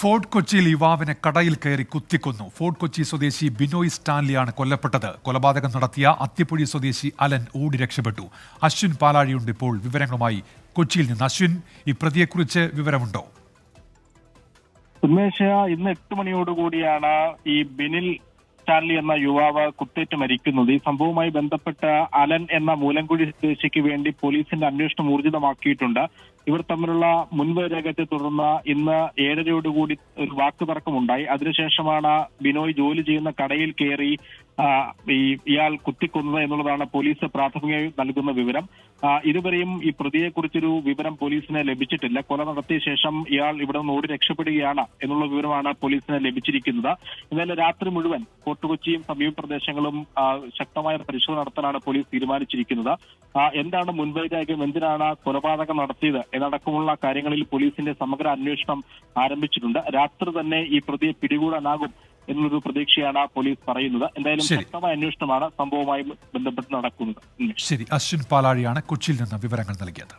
Fort കൊച്ചിയിൽ യുവാവിനെ കടയിൽ കയറി കുത്തിക്കൊന്നു. ഫോർട്ട് കൊച്ചി സ്വദേശി ബിനോയ് സ്റ്റാൻലിയാണ് കൊല്ലപ്പെട്ടത്. കൊലപാതകം നടത്തിയ അത്തിപ്പുഴി സ്വദേശി അലൻ ഓടി രക്ഷപ്പെട്ടു. അശ്വിൻ പാലാഴിയുണ്ട് ഇപ്പോൾ. വിവരങ്ങളുമായി കൊച്ചിയിൽ നിന്ന് അശ്വിൻ ഈ പ്രതിയെക്കുറിച്ച് വിവരമുണ്ടോ? ഉമേഷ ഇന്ന് എട്ട് മണിയോടുകൂടിയാണ് ഈ ബിനിൽ സ്റ്റാൻലി എന്ന യുവാവ് കുത്തേറ്റ് മരിക്കുന്നത്. ഈ സംഭവവുമായി ബന്ധപ്പെട്ട അലൻ എന്ന മൂലംകുഴി സ്വദേശിക്ക് വേണ്ടി പോലീസിന്റെ അന്വേഷണം ഊർജിതമാക്കിയിട്ടുണ്ട്. ഇവർ തമ്മിലുള്ള മുൻപ് രംഗത്തെ തുടർന്ന് ഇന്ന് ഏഴരയോടുകൂടി ഒരു വാക്ക് തർക്കമുണ്ടായി. അതിനുശേഷമാണ് ബിനോയ് ജോലി ചെയ്യുന്ന കടയിൽ കയറി ഈ ഇയാൾ കുത്തിക്കൊന്നത് എന്നുള്ളതാണ് പോലീസ് പ്രാഥമികമായി നൽകുന്ന വിവരം. ഇതുവരെയും ഈ പ്രതിയെ കുറിച്ചൊരു വിവരം പോലീസിന് ലഭിച്ചിട്ടില്ല. കൊല നടത്തിയ ശേഷം ഇയാൾ ഇവിടെ നിന്ന് ഓടി രക്ഷപ്പെടുകയാണ് എന്നുള്ള വിവരമാണ് പോലീസിന് ലഭിച്ചിരിക്കുന്നത്. ഇന്നലെ രാത്രി മുഴുവൻ ഫോർട്ട് കൊച്ചിയും സമീപ പ്രദേശങ്ങളും ശക്തമായ പരിശോധന നടത്താനാണ് പോലീസ് തീരുമാനിച്ചിരിക്കുന്നത്. എന്താണ് എന്താണ് മുൻവൈരാഗ്യം എന്തിനാണ് കൊലപാതകം നടത്തിയത്? എന്നടക്കമുള്ള കാര്യങ്ങളിൽ പോലീസിന്റെ സമഗ്ര അന്വേഷണം ആരംഭിച്ചിട്ടുണ്ട്. രാത്രി തന്നെ ഈ പ്രതിയെ പിടികൂടാനാകും എന്നൊരു പ്രതീക്ഷയാണ് പോലീസ് പറയുന്നത്. എന്തായാലും ശക്തമായ അന്വേഷണമാണ് സംഭവവുമായി ബന്ധപ്പെട്ട് നടക്കുന്നത്. ശരി. അശ്വിൻ പാലാഴിയാണ് കൊച്ചിയിൽ നിന്ന് വിവരങ്ങൾ നൽകിയത്.